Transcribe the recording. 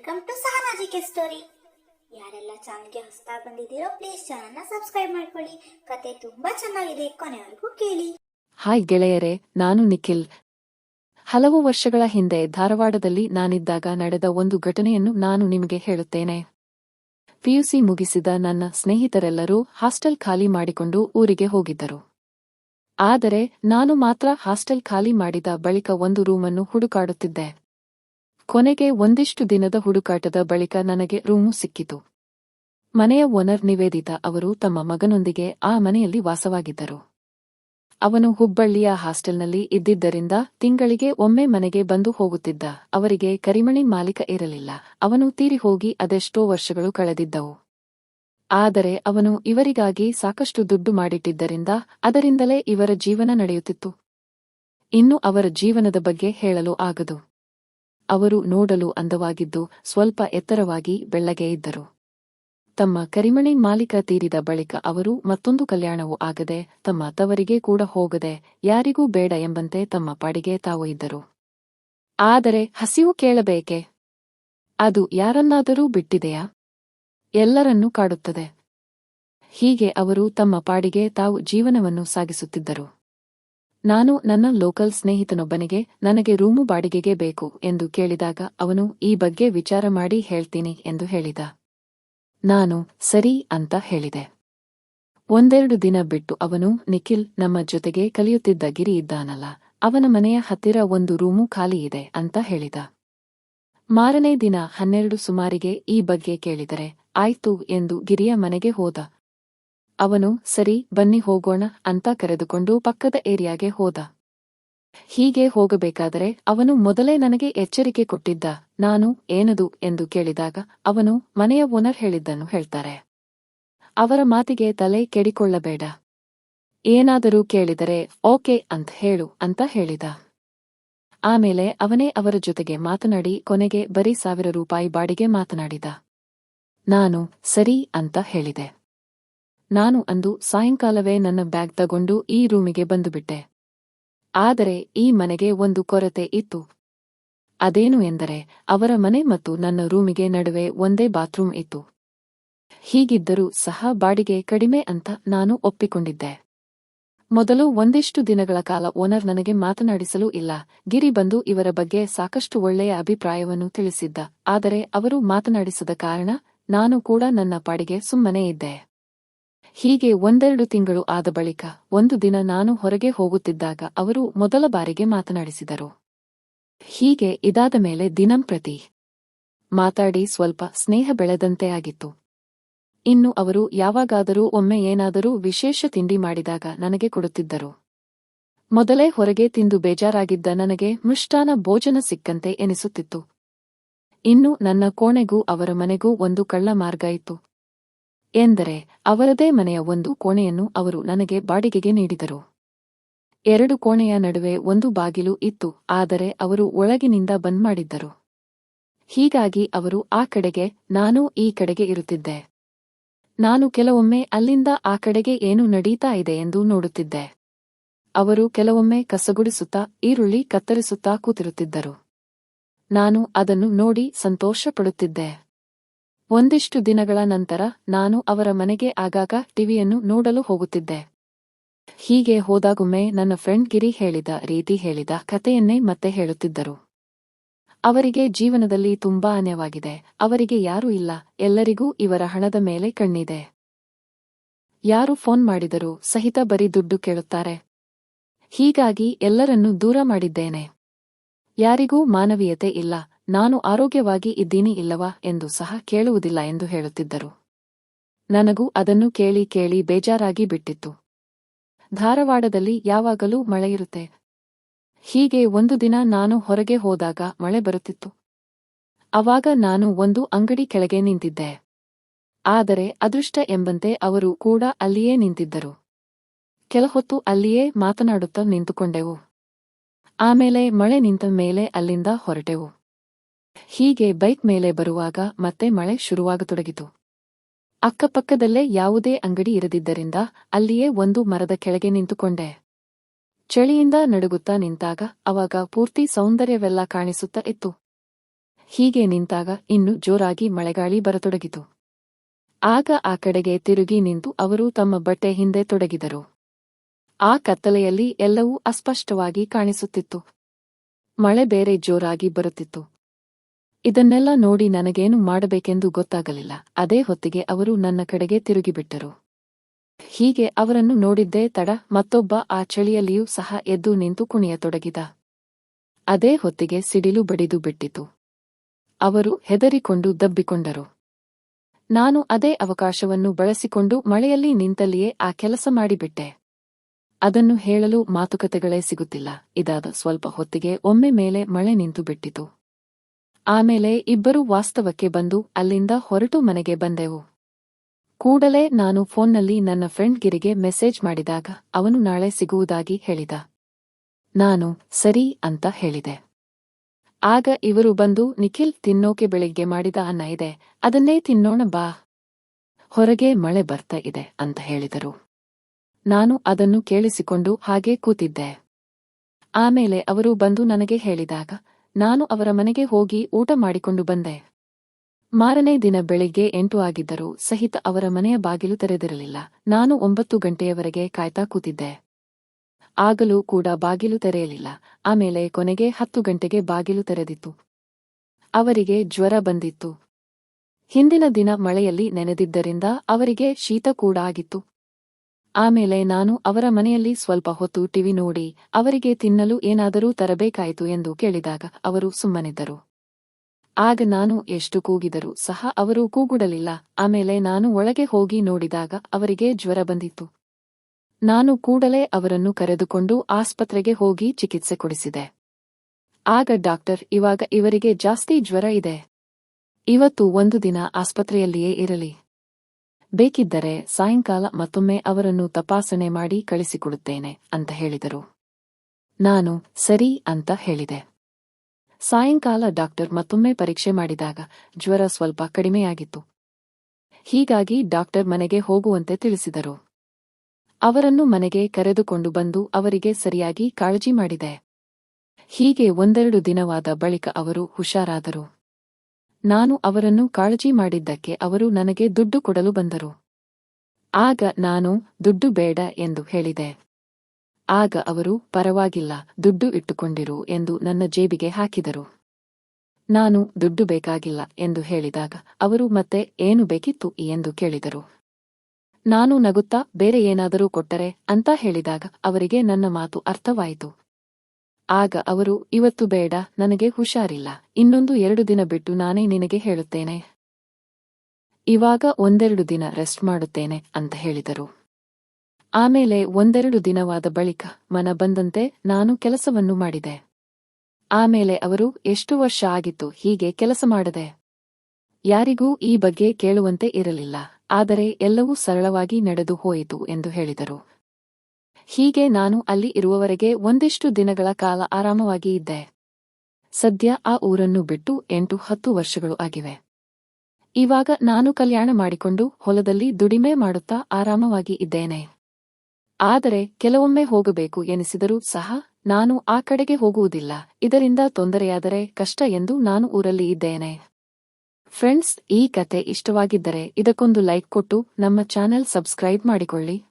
Welcome to ಸಹನಾಜಿಕೆ story ಯಾರೆಲ್ಲ ಚಾನಲ್ಗೆ ಹೊಸದಾಗಿ ಬಂದಿದ್ದೀರೋ ಪ್ಲೀಸ್ ಚಾನಲ್ನ ಸಬ್ಸ್ಕ್ರೈಬ್ ಮಾಡ್ಕೊಳ್ಳಿ. ಕತೆ ತುಂಬಾ ಚೆನ್ನಾಗಿದೆ, ಕೊನೆವರೆಗೂ ಕೇಳಿ. ಹಾಯ್ ಗೆಳೆಯರೇ, ನಾನು ನಿಖಿಲ್. ಹಲವು ವರ್ಷಗಳ ಹಿಂದೆ ಧಾರವಾಡದಲ್ಲಿ ನಾನಿದ್ದಾಗ ನಡೆದ ಒಂದು ಘಟನೆಯನ್ನು ನಾನು ನಿಮಗೆ ಹೇಳುತ್ತೇನೆ. ಪಿಯುಸಿ ಮುಗಿಸಿದ ನನ್ನ ಸ್ನೇಹಿತರೆಲ್ಲರೂ ಹಾಸ್ಟೆಲ್ ಖಾಲಿ ಮಾಡಿಕೊಂಡು ಊರಿಗೆ ಹೋಗಿದ್ದರು. ಆದರೆ, ನಾನು ಮಾತ್ರ ಹಾಸ್ಟೆಲ್ ಖಾಲಿ ಮಾಡಿದ ಬಳಿಕ ಒಂದು ರೂಮನ್ನು ಹುಡುಕಾಡುತ್ತಿದ್ದೆ. ಕೊನೆಗೆ ಒಂದಿಷ್ಟು ದಿನದ ಹುಡುಕಾಟದ ಬಳಿಕ ನನಗೆ ರೂಮು ಸಿಕ್ಕಿತು. ಮನೆಯ ಓನರ್ ನಿವೇದಿತ ಅವರು ತಮ್ಮ ಮಗನೊಂದಿಗೆ ಆ ಮನೆಯಲ್ಲಿ ವಾಸವಾಗಿದ್ದರು. ಅವನು ಹುಬ್ಬಳ್ಳಿಯ ಹಾಸ್ಟೆಲ್ನಲ್ಲಿ ಇದ್ದಿದ್ದರಿಂದ ತಿಂಗಳಿಗೆ ಒಮ್ಮೆ ಮನೆಗೆ ಬಂದು ಹೋಗುತ್ತಿದ್ದ ಅವರಿಗೆ ಕರಿಮಣಿ ಮಾಲೀಕ ಇರಲಿಲ್ಲ. ಅವನು ತೀರಿ ಹೋಗಿ ಅದೆಷ್ಟೋ ವರ್ಷಗಳು ಕಳೆದಿದ್ದವು. ಆದರೆ ಅವನು ಇವರಿಗಾಗಿ ಸಾಕಷ್ಟು ದುಡ್ಡು ಮಾಡಿಟ್ಟಿದ್ದರಿಂದ ಅದರಿಂದಲೇ ಇವರ ಜೀವನ ನಡೆಯುತ್ತಿತ್ತು. ಇನ್ನು ಅವರ ಜೀವನದ ಬಗ್ಗೆ ಹೇಳಲು ಆಗದು. ಅವರು ನೋಡಲು ಅಂದವಾಗಿದ್ದು ಸ್ವಲ್ಪ ಎತ್ತರವಾಗಿ ಬೆಳ್ಳಗೆ ಇದ್ದರು. ತಮ್ಮ ಕರಿಮಣಿ ಮಾಲೀಕ ತೀರಿದ ಬಳಿಕ ಅವರು ಮತ್ತೊಂದು ಕಲ್ಯಾಣವೂ ಆಗದೆ ತಮ್ಮ ತವರಿಗೆ ಕೂಡ ಹೋಗದೆ ಯಾರಿಗೂ ಬೇಡ ಎಂಬಂತೆ ತಮ್ಮ ಪಾಡಿಗೆ ತಾವು ಇದ್ದರು. ಆದರೆ ಹಸಿವು ಕೇಳಬೇಕೆ? ಅದು ಯಾರನ್ನಾದರೂ ಬಿಟ್ಟಿದೆಯಾ? ಎಲ್ಲರನ್ನೂ ಕಾಡುತ್ತದೆ. ಹೀಗೆ ಅವರು ತಮ್ಮ ಪಾಡಿಗೆ ತಾವು ಜೀವನವನ್ನು ಸಾಗಿಸುತ್ತಿದ್ದರು. ನಾನು ನನ್ನ ಲೋಕಲ್ ಸ್ನೇಹಿತನೊಬ್ಬನಿಗೆ ನನಗೆ ರೂಮು ಬಾಡಿಗೆಗೆ ಬೇಕು ಎಂದು ಕೇಳಿದಾಗ ಅವನು ಈ ಬಗ್ಗೆ ವಿಚಾರ ಮಾಡಿ ಹೇಳ್ತೀನಿ ಎಂದು ಹೇಳಿದ. ನಾನು, ಸರಿ ಅಂತ ಹೇಳಿದೆ. ಒಂದೆರಡು ದಿನ ಬಿಟ್ಟು ಅವನು ನಿಖಿಲ್ ನಮ್ಮ ಜೊತೆಗೆ ಕಲಿಯುತ್ತಿದ್ದ ಗಿರಿ ಇದ್ದಾನಲ್ಲ, ಅವನ ಮನೆಯ ಹತ್ತಿರ ಒಂದು ರೂಮು ಖಾಲಿ ಇದೆ ಅಂತ ಹೇಳಿದ. ಮಾರನೇ ದಿನ ಹನ್ನೆರಡು ಸುಮಾರಿಗೆ ಈ ಬಗ್ಗೆ ಕೇಳಿದರೆ, ಆಯ್ತು ಎಂದು ಗಿರಿಯ ಮನೆಗೆ ಹೋದ. ಅವನು, ಸರಿ, ಬನ್ನಿ ಹೋಗೋಣ ಅಂತ ಕರೆದುಕೊಂಡು ಪಕ್ಕದ ಏರಿಯಾಗೆ ಹೋದ. ಹೀಗೆ ಹೋಗಬೇಕಾದರೆ ಅವನು ಮೊದಲೇ ನನಗೆ ಎಚ್ಚರಿಕೆ ಕೊಟ್ಟಿದ್ದ. ನಾನು, ಏನದು ಎಂದು ಕೇಳಿದಾಗ ಅವನು, ಮನೆಯ ಓನರ್ ಹೇಳಿದ್ದನ್ನು ಹೇಳ್ತಾರೆ. ಅವರ ಮಾತಿಗೆ ತಲೆ ಕೆಡಿಕೊಳ್ಳಬೇಡ. ಏನಾದರೂ ಕೇಳಿದರೆ, ಓಕೆ ಅಂತ ಹೇಳು ಅಂತ ಹೇಳಿದ. ಆಮೇಲೆ ಅವನೇ ಅವರ ಜೊತೆಗೆ ಮಾತನಾಡಿ ಕೊನೆಗೆ ಬರೀ ಸಾವಿರ ರೂಪಾಯಿ ಬಾಡಿಗೆ ಮಾತನಾಡಿದ. ನಾನು, ಸರಿ ಅಂತ ಹೇಳಿದೆ. ನಾನು ಅಂದು ಸಾಯಂಕಾಲವೇ ನನ್ನ ಬ್ಯಾಗ್ ತಗೊಂಡು ಈ ರೂಮಿಗೆ ಬಂದುಬಿಟ್ಟೆ. ಆದರೆ ಈ ಮನೆಗೆ ಒಂದು ಕೊರತೆ ಇತ್ತು. ಅದೇನು ಎಂದರೆ, ಅವರ ಮನೆ ಮತ್ತು ನನ್ನ ರೂಮಿಗೆ ನಡುವೆ ಒಂದೇ ಬಾತ್ರೂಮ್ ಇತ್ತು. ಹೀಗಿದ್ದರೂ ಸಹ ಬಾಡಿಗೆ ಕಡಿಮೆ ಅಂತ ನಾನು ಒಪ್ಪಿಕೊಂಡಿದ್ದೆ. ಮೊದಲು ಒಂದಿಷ್ಟು ದಿನಗಳ ಕಾಲ ಓನರ್ ನನಗೆ ಮಾತನಾಡಿಸಲು ಇಲ್ಲ. ಗಿರಿ ಬಂದು ಇವರ ಬಗ್ಗೆ ಸಾಕಷ್ಟು ಒಳ್ಳೆಯ ಅಭಿಪ್ರಾಯವನ್ನು ತಿಳಿಸಿದ್ದ. ಆದರೆ ಅವರು ಮಾತನಾಡಿಸದ ಕಾರಣ ನಾನು ಕೂಡ ನನ್ನ ಪಾಡಿಗೆ ಸುಮ್ಮನೆ ಇದ್ದೆ. ಹೀಗೆ ಒಂದೆರಡು ತಿಂಗಳು ಆದ ಬಳಿಕ ಒಂದು ದಿನ ನಾನು ಹೊರಗೆ ಹೋಗುತ್ತಿದ್ದಾಗ ಅವರು ಮೊದಲ ಬಾರಿಗೆ ಮಾತನಾಡಿಸಿದರು. ಹೀಗೆ ಇದಾದ ಮೇಲೆ ದಿನಂಪ್ರತಿ ಮಾತಾಡಿ ಸ್ವಲ್ಪ ಸ್ನೇಹ ಬೆಳೆದಂತೆ ಆಗಿತ್ತು. ಇನ್ನು ಅವರು ಯಾವಾಗಾದರೂ ಒಮ್ಮೆ ಏನಾದರೂ ವಿಶೇಷ ತಿಂಡಿ ಮಾಡಿದಾಗ ನನಗೆ ಕೊಡುತ್ತಿದ್ದರು. ಮೊದಲೇ ಹೊರಗೆ ತಿಂದು ಬೇಜಾರಾಗಿದ್ದ ನನಗೆ ಮೃಷ್ಟಾನ ಭೋಜನ ಸಿಕ್ಕಂತೆ ಎನಿಸುತ್ತಿತ್ತು. ಇನ್ನು ನನ್ನ ಕೋಣೆಗೂ ಅವರ ಮನೆಗೂ ಒಂದು ಕಳ್ಳ ಮಾರ್ಗ ಇತ್ತು. ಎಂದರೆ ಅವರದೇ ಮನೆಯ ಒಂದು ಕೋಣೆಯನ್ನು ಅವರು ನನಗೆ ಬಾಡಿಗೆಗೆ ನೀಡಿದರು. ಎರಡು ಕೋಣೆಯ ನಡುವೆ ಒಂದು ಬಾಗಿಲು ಇತ್ತು, ಆದರೆ ಅವರು ಒಳಗಿನಿಂದ ಬಂದ್ ಮಾಡಿದ್ದರು. ಹೀಗಾಗಿ ಅವರು ಆ ಕಡೆಗೆ, ನಾನು ಈ ಕಡೆಗೆ ಇರುತ್ತಿದ್ದೆ. ನಾನು ಕೆಲವೊಮ್ಮೆ ಅಲ್ಲಿಂದ ಆ ಕಡೆಗೆ ಏನು ನಡೀತಾ ಇದೆ ಎಂದು ನೋಡುತ್ತಿದ್ದೆ. ಅವರು ಕೆಲವೊಮ್ಮೆ ಕಸಗುಡಿಸುತ್ತಾ, ಈರುಳ್ಳಿ ಕತ್ತರಿಸುತ್ತಾ ಕೂತಿರುತ್ತಿದ್ದರು. ನಾನು ಅದನ್ನು ನೋಡಿ ಸಂತೋಷಪಡುತ್ತಿದ್ದೆ. ಒಂದಿಷ್ಟು ದಿನಗಳ ನಂತರ ನಾನು ಅವರ ಮನೆಗೆ ಆಗಾಗ ಟಿವಿಯನ್ನು ನೋಡಲು ಹೋಗುತ್ತಿದ್ದೆ. ಹೀಗೆ ಹೋದಾಗೊಮ್ಮೆ ನನ್ನ ಫ್ರೆಂಡ್ ಗಿರಿ ಹೇಳಿದ ರೀತಿ ಹೇಳಿದ ಕಥೆಯನ್ನೇ ಮತ್ತೆ ಹೇಳುತ್ತಿದ್ದರು. ಅವರಿಗೆ ಜೀವನದಲ್ಲಿ ತುಂಬಾ ಅನ್ಯವಾಗಿದೆ. ಅವರಿಗೆ ಯಾರೂ ಇಲ್ಲ. ಎಲ್ಲರಿಗೂ ಇವರ ಹಣದ ಮೇಲೆ ಕಣ್ಣಿದೆ. ಯಾರು ಫೋನ್ ಮಾಡಿದರೂ ಸಹಿತ ಬರೀ ದುಡ್ಡು ಕೇಳುತ್ತಾರೆ. ಹೀಗಾಗಿ ಎಲ್ಲರನ್ನೂ ದೂರ ಮಾಡಿದ್ದೇನೆ. ಯಾರಿಗೂ ಮಾನವೀಯತೆ ಇಲ್ಲ. ನಾನು ಆರೋಗ್ಯವಾಗಿ ಇದ್ದೀನಿ ಇಲ್ಲವಾ ಎಂದು ಸಹ ಕೇಳುವುದಿಲ್ಲ ಎಂದು ಹೇಳುತ್ತಿದ್ದರು. ನನಗೂ ಅದನ್ನು ಕೇಳಿ ಕೇಳಿ ಬೇಜಾರಾಗಿ ಬಿಟ್ಟಿತ್ತು. ಧಾರವಾಡದಲ್ಲಿ ಯಾವಾಗಲೂ ಮಳೆಯಿರುತ್ತೆ. ಹೀಗೆ ಒಂದು ದಿನ ನಾನು ಹೊರಗೆ ಹೋದಾಗ ಮಳೆ ಬರುತ್ತಿತ್ತು. ಅವಾಗ ನಾನು ಒಂದು ಅಂಗಡಿ ಕೆಳಗೆ ನಿಂತಿದ್ದೆ. ಆದರೆ ಅದೃಷ್ಟ ಎಂಬಂತೆ ಅವರು ಕೂಡ ಅಲ್ಲಿಯೇ ನಿಂತಿದ್ದರು. ಕೆಲಹೊತ್ತು ಅಲ್ಲಿಯೇ ಮಾತನಾಡುತ್ತಾ ನಿಂತುಕೊಂಡೆವು. ಆಮೇಲೆ ಮಳೆ ನಿಂತ ಮೇಲೆ ಅಲ್ಲಿಂದ ಹೊರಟೆವು. ಹೀಗೆ ಬೈಕ್ ಮೇಲೆ ಬರುವಾಗ ಮತ್ತೆ ಮಳೆ ಶುರುವಾಗತೊಡಗಿತು. ಅಕ್ಕಪಕ್ಕದಲ್ಲೇ ಯಾವುದೇ ಅಂಗಡಿ ಇರದಿದ್ದರಿಂದ ಅಲ್ಲಿಯೇ ಒಂದು ಮರದ ಕೆಳಗೆ ನಿಂತುಕೊಂಡೆ. ಚಳಿಯಿಂದ ನಡುಗುತ್ತಾ ನಿಂತಾಗ ಅವಾಗ ಪೂರ್ತಿ ಸೌಂದರ್ಯವೆಲ್ಲ ಕಾಣಿಸುತ್ತಾ ಇತ್ತು. ಹೀಗೆ ನಿಂತಾಗ ಇನ್ನು ಜೋರಾಗಿ ಮಳೆಗಾಳಿ ಬರತೊಡಗಿತು. ಆಗ ಆ ಕಡೆಗೆ ತಿರುಗಿ ನಿಂತು ಅವರು ತಮ್ಮ ಬಟ್ಟೆ ಹಿಂದೆ ತೊಡಗಿದರು. ಆ ಕತ್ತಲೆಯಲ್ಲಿ ಎಲ್ಲವೂ ಅಸ್ಪಷ್ಟವಾಗಿ ಕಾಣಿಸುತ್ತಿತ್ತು. ಮಳೆ ಬೇರೆ ಜೋರಾಗಿ ಬರುತ್ತಿತ್ತು. ಇದನ್ನೆಲ್ಲ ನೋಡಿ ನನಗೇನು ಮಾಡಬೇಕೆಂದು ಗೊತ್ತಾಗಲಿಲ್ಲ. ಅದೇ ಹೊತ್ತಿಗೆ ಅವರು ನನ್ನ ಕಡೆಗೆ ತಿರುಗಿಬಿಟ್ಟರು. ಹೀಗೆ ಅವರನ್ನು ನೋಡಿದ್ದೇ ತಡ ಮತ್ತೊಬ್ಬ ಆ ಚಳಿಯಲ್ಲಿಯೂ ಸಹ ಎದ್ದು ನಿಂತು ಕುಣಿಯತೊಡಗಿದ. ಅದೇ ಹೊತ್ತಿಗೆ ಸಿಡಿಲು ಬಡಿದು ಬಿಟ್ಟಿತು. ಅವರು ಹೆದರಿಕೊಂಡು ದಬ್ಬಿಕೊಂಡರು. ನಾನು ಅದೇ ಅವಕಾಶವನ್ನು ಬಳಸಿಕೊಂಡು ಮಳೆಯಲ್ಲಿ ನಿಂತಲ್ಲಿಯೇ ಆ ಕೆಲಸ ಮಾಡಿಬಿಟ್ಟೆ. ಅದನ್ನು ಹೇಳಲು ಮಾತುಕತೆಗಳೇ ಸಿಗುತ್ತಿಲ್ಲ. ಇದಾದ ಸ್ವಲ್ಪ ಹೊತ್ತಿಗೆ ಒಮ್ಮೆ ಮೇಲೆ ಮಳೆ ನಿಂತು ಬಿಟ್ಟಿತು. ಆಮೇಲೆ ಇಬ್ಬರು ವಾಸ್ತವಕ್ಕೆ ಬಂದು ಅಲ್ಲಿಂದ ಹೊರಟು ಮನೆಗೆ ಬಂದೆವು. ಕೂಡಲೇ ನಾನು ಫೋನ್ನಲ್ಲಿ ನನ್ನ ಫ್ರೆಂಡ್ಗಿರಿಗೆ ಮೆಸೇಜ್ ಮಾಡಿದಾಗ ಅವನು ನಾಳೆ ಸಿಗುವುದಾಗಿ ಹೇಳಿದ. ನಾನು, ಸರಿ ಅಂತ ಹೇಳಿದೆ. ಆಗ ಇವರು ಬಂದು, ನಿಖಿಲ್ ತಿನ್ನೋಕೆ ಬೆಳಿಗ್ಗೆ ಮಾಡಿದ ಅನ್ನ ಇದೆ, ಅದನ್ನೇ ತಿನ್ನೋಣ ಬಾ. ಹೊರಗೆ ಮಳೆ ಬರ್ತಾ ಇದೆ ಅಂತ ಹೇಳಿದರು. ನಾನು ಅದನ್ನು ಕೇಳಿಸಿಕೊಂಡು ಹಾಗೆ ಕೂತಿದ್ದೆ. ಆಮೇಲೆ ಅವರು ಬಂದು ನನಗೆ ಹೇಳಿದಾಗ ನಾನು ಅವರ ಮನೆಗೆ ಹೋಗಿ ಊಟ ಮಾಡಿಕೊಂಡು ಬಂದೆ. ಮಾರನೇ ದಿನ ಬೆಳಿಗ್ಗೆ ಎಂಟು ಆಗಿದ್ದರೂ ಸಹಿತ ಅವರ ಮನೆಯ ಬಾಗಿಲು ತೆರೆದಿರಲಿಲ್ಲ. ನಾನು ಒಂಬತ್ತು ಗಂಟೆಯವರೆಗೆ ಕಾಯ್ತಾ ಕೂತಿದ್ದೆ. ಆಗಲೂ ಕೂಡ ಬಾಗಿಲು ತೆರೆಯಲಿಲ್ಲ. ಆಮೇಲೆ ಕೊನೆಗೆ ಹತ್ತು ಗಂಟೆಗೆ ಬಾಗಿಲು ತೆರೆದಿತ್ತು. ಅವರಿಗೆ ಜ್ವರ ಬಂದಿತ್ತು. ಹಿಂದಿನ ದಿನ ಮಳೆಯಲ್ಲಿ ನೆನೆದಿದ್ದರಿಂದ ಅವರಿಗೆ ಶೀತ ಕೂಡ ಆಗಿತ್ತು. ಆಮೇಲೆ ನಾನು ಅವರ ಮನೆಯಲ್ಲಿ ಸ್ವಲ್ಪ ಹೊತ್ತು ಟಿವಿ ನೋಡಿ, ಅವರಿಗೆ ತಿನ್ನಲು ಏನಾದರೂ ತರಬೇಕಾಯಿತು ಎಂದು ಕೇಳಿದಾಗ ಅವರು ಸುಮ್ಮನಿದ್ದರು. ಆಗ ನಾನು ಎಷ್ಟು ಕೂಗಿದರೂ ಸಹ ಅವರು ಕೂಗುಡಲಿಲ್ಲ. ಆಮೇಲೆ ನಾನು ಒಳಗೆ ಹೋಗಿ ನೋಡಿದಾಗ ಅವರಿಗೆ ಜ್ವರ ಬಂದಿತ್ತು. ನಾನು ಕೂಡಲೇ ಅವರನ್ನು ಕರೆದುಕೊಂಡು ಆಸ್ಪತ್ರೆಗೆ ಹೋಗಿ ಚಿಕಿತ್ಸೆ ಕೊಡಿಸಿದೆ. ಆಗ ಡಾಕ್ಟರ್, ಇವಾಗ ಇವರಿಗೆ ಜಾಸ್ತಿ ಜ್ವರ ಇದೆ. ಇವತ್ತು ಒಂದು ದಿನ ಆಸ್ಪತ್ರೆಯಲ್ಲಿಯೇ ಇರಲಿ. ಬೇಕಿದ್ದರೆ ಸಾಯಂಕಾಲ ಮತ್ತೊಮ್ಮೆ ಅವರನ್ನು ತಪಾಸಣೆ ಮಾಡಿ ಕಳಿಸಿಕೊಡುತ್ತೇನೆ ಅಂತ ಹೇಳಿದರು. ನಾನು ಸರಿ ಅಂತ ಹೇಳಿದೆ. ಸಾಯಂಕಾಲ ಡಾಕ್ಟರ್ ಮತ್ತೊಮ್ಮೆ ಪರೀಕ್ಷೆ ಮಾಡಿದಾಗ ಜ್ವರ ಸ್ವಲ್ಪ ಕಡಿಮೆಯಾಗಿತ್ತು. ಹೀಗಾಗಿ ಡಾಕ್ಟರ್ ಮನೆಗೆ ಹೋಗುವಂತೆ ತಿಳಿಸಿದರು. ಅವರನ್ನು ಮನೆಗೆ ಕರೆದುಕೊಂಡು ಬಂದು ಅವರಿಗೆ ಸರಿಯಾಗಿ ಕಾಳಜಿ ಮಾಡಿದೆ. ಹೀಗೆ ಒಂದೆರಡು ದಿನವಾದ ಬಳಿಕ ಅವರು ಹುಷಾರಾದರು. ನಾನು ಅವರನ್ನು ಕಾಳಜಿ ಮಾಡಿದ್ದಕ್ಕೆ ಅವರು ನನಗೆ ದುಡ್ಡು ಕೊಡಲು ಬಂದರು. ಆಗ ನಾನು, ದುಡ್ಡು ಬೇಡ ಎಂದು ಹೇಳಿದೆ. ಆಗ ಅವರು, ಪರವಾಗಿಲ್ಲ, ದುಡ್ಡು ಇಟ್ಟುಕೊಂಡಿರು ಎಂದು ನನ್ನ ಜೇಬಿಗೆ ಹಾಕಿದರು. ನಾನು, ದುಡ್ಡು ಬೇಕಾಗಿಲ್ಲ ಎಂದು ಹೇಳಿದಾಗ ಅವರು, ಮತ್ತೆ ಏನು ಬೇಕಿತ್ತು? ಎಂದು ಕೇಳಿದರು. ನಾನು ನಗುತ್ತಾ, ಬೇರೆ ಏನಾದರೂ ಕೊಟ್ಟರೆ? ಅಂತ ಹೇಳಿದಾಗ ಅವರಿಗೆ ನನ್ನ ಮಾತು ಅರ್ಥವಾಯಿತು. ಆಗ ಅವರು, ಇವತ್ತು ಬೇಡ, ನನಗೆ ಹುಷಾರಿಲ್ಲ. ಇನ್ನೊಂದು ಎರಡು ದಿನ ಬಿಟ್ಟು ನಾನೇ ನಿನಗೆ ಹೇಳುತ್ತೇನೆ. ಇವಾಗ ಒಂದೆರಡು ದಿನ ರೆಸ್ಟ್ ಮಾಡುತ್ತೇನೆ, ಅಂತ ಹೇಳಿದರು. ಆಮೇಲೆ ಒಂದೆರಡು ದಿನವಾದ ಬಳಿಕ ಮನ ಬಂದಂತೆ ನಾನು ಕೆಲಸವನ್ನು ಮಾಡಿದೆ. ಆಮೇಲೆ ಅವರು, ಎಷ್ಟು ವರ್ಷ ಆಗಿತ್ತು, ಹೀಗೆ ಕೆಲಸ ಮಾಡದೆ? ಯಾರಿಗೂ ಈ ಬಗ್ಗೆ ಕೇಳುವಂತೆ ಇರಲಿಲ್ಲ. ಆದರೆ ಎಲ್ಲವೂ ಸರಳವಾಗಿ ನಡೆದು ಹೋಯಿತು, ಎಂದು ಹೇಳಿದರು. ಹೀಗೆ ನಾನು ಅಲ್ಲಿ ಇರುವವರೆಗೆ ಒಂದಿಷ್ಟು ದಿನಗಳ ಕಾಲ ಆರಾಮವಾಗಿ ಇದ್ದೆ. ಸದ್ಯ ಆ ಊರನ್ನು ಬಿಟ್ಟು ಎಂಟು ಹತ್ತು ವರ್ಷಗಳು ಆಗಿವೆ. ಇವಾಗ ನಾನು ಕಲ್ಯಾಣ ಮಾಡಿಕೊಂಡು ಹೊಲದಲ್ಲಿ ದುಡಿಮೆ ಮಾಡುತ್ತಾ ಆರಾಮವಾಗಿ ಇದ್ದೇನೆ. ಆದರೆ ಕೆಲವೊಮ್ಮೆ ಹೋಗಬೇಕು ಎನಿಸಿದರೂ ಸಹ ನಾನು ಆ ಕಡೆಗೆ ಹೋಗುವುದಿಲ್ಲ. ಇದರಿಂದ ತೊಂದರೆಯಾದರೆ ಕಷ್ಟ ಎಂದು ನಾನು ಊರಲ್ಲಿ ಇದ್ದೇನೆ. ಫ್ರೆಂಡ್ಸ್, ಈ ಕತೆ ಇಷ್ಟವಾಗಿದ್ದರೆ ಇದಕ್ಕೊಂದು ಲೈಕ್ ಕೊಟ್ಟು ನಮ್ಮ ಚಾನೆಲ್ ಸಬ್ಸ್ಕ್ರೈಬ್ ಮಾಡಿಕೊಳ್ಳಿ.